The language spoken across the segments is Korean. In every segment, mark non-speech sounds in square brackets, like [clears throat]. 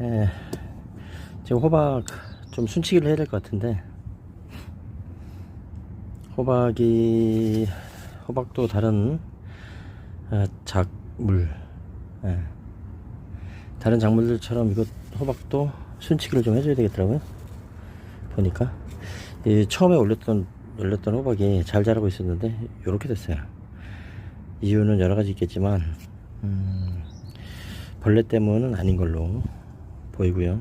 예, 지금 호박 좀 순치기를 해야 될 것 같은데. 호박이 호박도 다른 아, 작물. 예, 다른 작물들처럼 이거 호박도 순치기를 좀 해줘야 되겠더라고요. 보니까. 이 처음에 올렸던 올렸던 호박이 잘 자라고 있었는데 이렇게 됐어요. 이유는 여러 가지 있겠지만 음, 벌레 때문은 아닌 걸로 보이고요.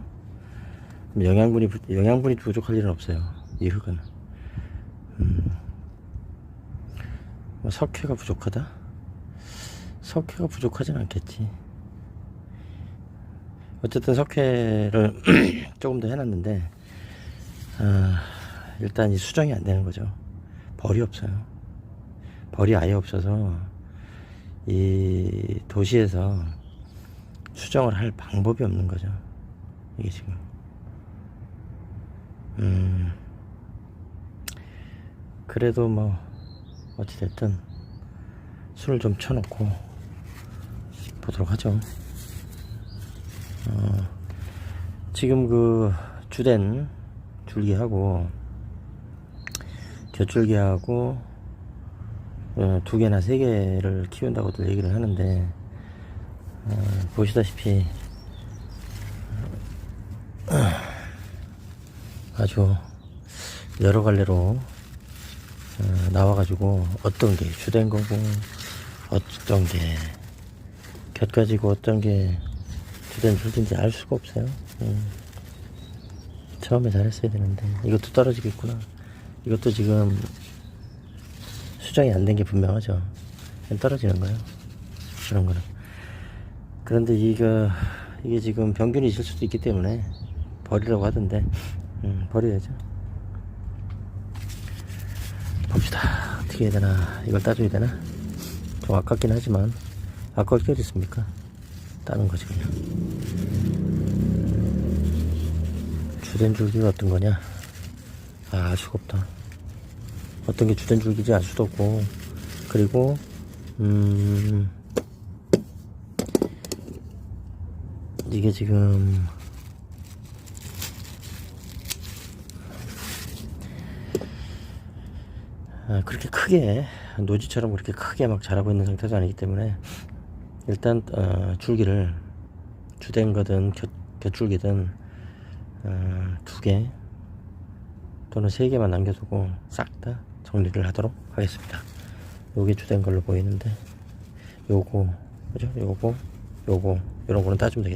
영양분이 부- 영양분이 부족할 일은 없어요. 이 흙은 음, 뭐 석회가 부족하다. 석회가 부족하진 않겠지. 어쨌든 석회를 [clears throat] 조금 더 해놨는데 아, 일단 이 수정이 안 되는 거죠. 벌이 없어요. 벌이 아예 없어서 이 도시에서 수정을 할 방법이 없는 거죠. 이게 지금. 음. 그래도 뭐, 어찌됐든, 술을 좀 쳐놓고, 보도록 하죠. 어, 지금 그, 주된 줄기하고, 곁줄기하고, 어, 두 개나 세 개를 키운다고들 얘기를 하는데, 어, 보시다시피 어, 아주 여러 갈래로 어, 나와가지고 어떤 게 주된 거고 어떤 게 곁가지고 어떤 게 주된 줄인지 알 수가 없어요. 음. 처음에 잘했어야 되는데 이것도 떨어지겠구나. 이것도 지금 수정이 안 된 게 분명하죠. 떨어지는 거예요. 그런 거는. 그런데 이거 이게 지금 병균이 있을 수도 있기 때문에 버리라고 하던데 음, 버려야죠. 봅시다. 어떻게 해야 되나 이걸 따줘야 되나 좀 아깝긴 하지만 아까울 게 어디 있습니까? 따는 거지 그냥. 주된 줄기가 어떤 거냐? 아, 알 수가 없다. 어떤 게 주된 줄기인지 알 수도 없고 그리고 음. 이게 지금 아, 그렇게 크게 노지처럼 그렇게 크게 막 자라고 있는 상태도 아니기 때문에 일단 어, 줄기를 주된 거든 곁, 곁줄기든 어, 두개 또는 세 개만 남겨두고 싹 다 정리를 하도록 하겠습니다. 요게 주된 걸로 보이는데 요거 그죠? 요거 요거 이런 거는 따주면 되겠죠.